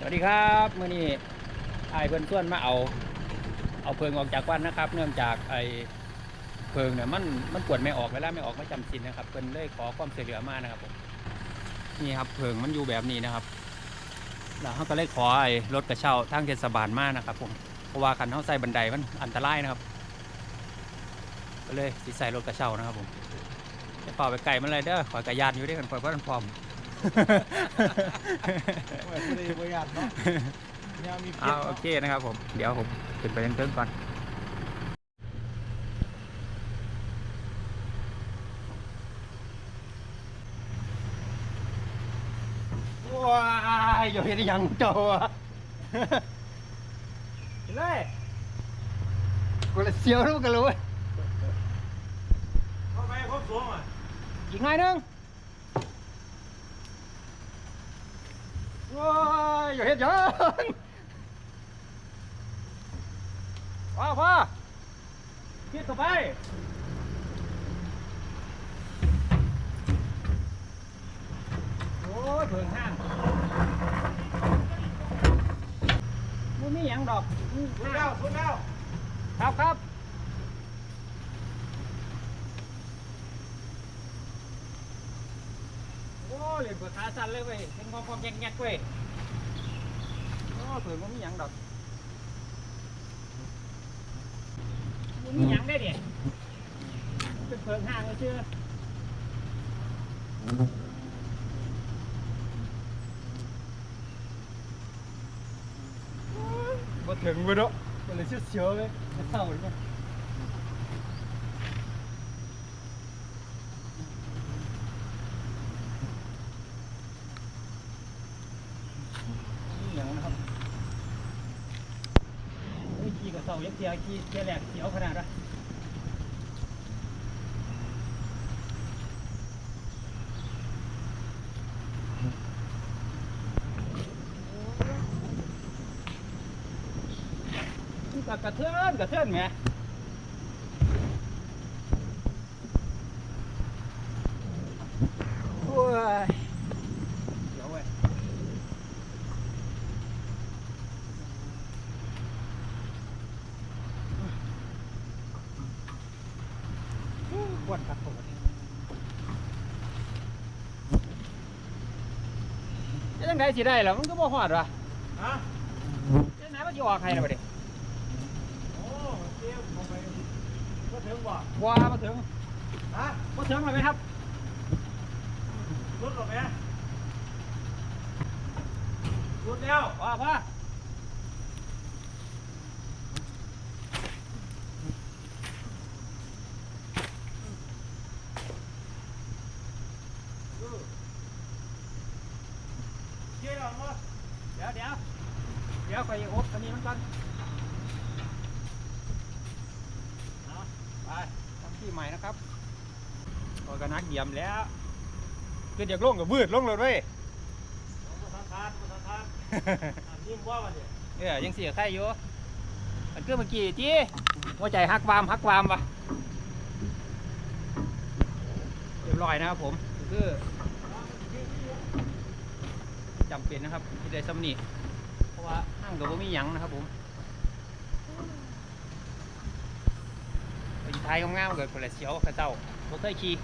สวัสดีครับเมื่อนี้ไอ้เพื่อนส่วนมาเอา เอาเพิงออกจากวันนะครับ เนื่องจากไอ้เพิงเนี่ยมันมันกวดไม่ออกเวลาไม่ออกไม่จำสินนะครับเพิ่นเลยขอความช่วยเหลือมานะครับผมนี่ครับเพิงมันอยู่แบบนี้นะครับแล้วเขาก็เลยขอไอ้รถกระเช้าทางเทศบาลมานะครับผมเพราะว่าคันเขาใส่บันไดมันอันตรายนะครับก็เลยใส่รถกระเช้านะครับผมจะเป่าไปไก่มันเลยเด้อขอกระยานอยู่ด้วยกันขอเพราะมันพร้อม โอ้ยผู้ใดบ่อยากเนาะเนี่ยมีเพียเอางโอเคนะครับผม เดี๋ยวผมขึ้นไปเรื่องก่อน ว้ายอยู่เห็นยังเจ้าอะเห็นเลยกูเลยเสียวรู้กันเลยเว้ยเข้าไปครบสวงอะอีกหน่อยหนึง ว้ายอยู่เห็นยังว้าวพ่อคิดต่อไปโอ้ยเพิ่งห้างมันมีหยังดอกสุดแล้วสุดแล้วครับครับ โอ้ยเล่นเปิดขาสั่นเลยเว้ยเห็นกองกองแงกแงกเว้ยโอ้ยเพิ่งมันมีหยังดอกมันมีหยังได้เด็เป็นเพิ่งห้างเลยเชื่อมาถึงไปเนาะมันเลยเสียวๆเลยไม่เศร้าเลยมั้ยนี่หยังนะครับเฮ้ ยขี่กับเศร้ายักเทียขี่เทียแหลกเขียวขนาดละกระเทือนกระเทือนแหมโอ้ยเดี๋ยวเว้ย ปวดขัดผมจะยังไงสิได้ล่ะมันก็บ่ฮอดว่ะฮะจะไหนมันสิออกใครล่ะบัดนี้โอ้เตี้ยเข้าไปก็ถึงบ่ว้ามาถึงฮะมาถึงแล้วไหมครับรถหรอแม่รถแล้วว้าพ่อ เกี่ยวมั้ง เดี๋ยวเดี๋ยวเดี๋ยวไปอบอันนี้มันก่อนเอาไปทำที่ใหม่นะครับโอ้ยก็นักเยี่ยมแล้วคือเดี๋ยวลงกับวืดลงเลยเว้ยมาทานทานมาทานทานอะยิ้มว่ามาดิเออยังเสียใครอยู่มันคือเมื่อกี้จีหัวใจฮักวามฮักวามวะเรียบร้อยนะครับผมคือจำเป็ นนะครับที่ได้สำนี่เพราะว่าห้างกับว่ามีหยังนะครับผมไปท้ายงามๆเกิดคนละเสียวกระเจ้าบ่เคยขี่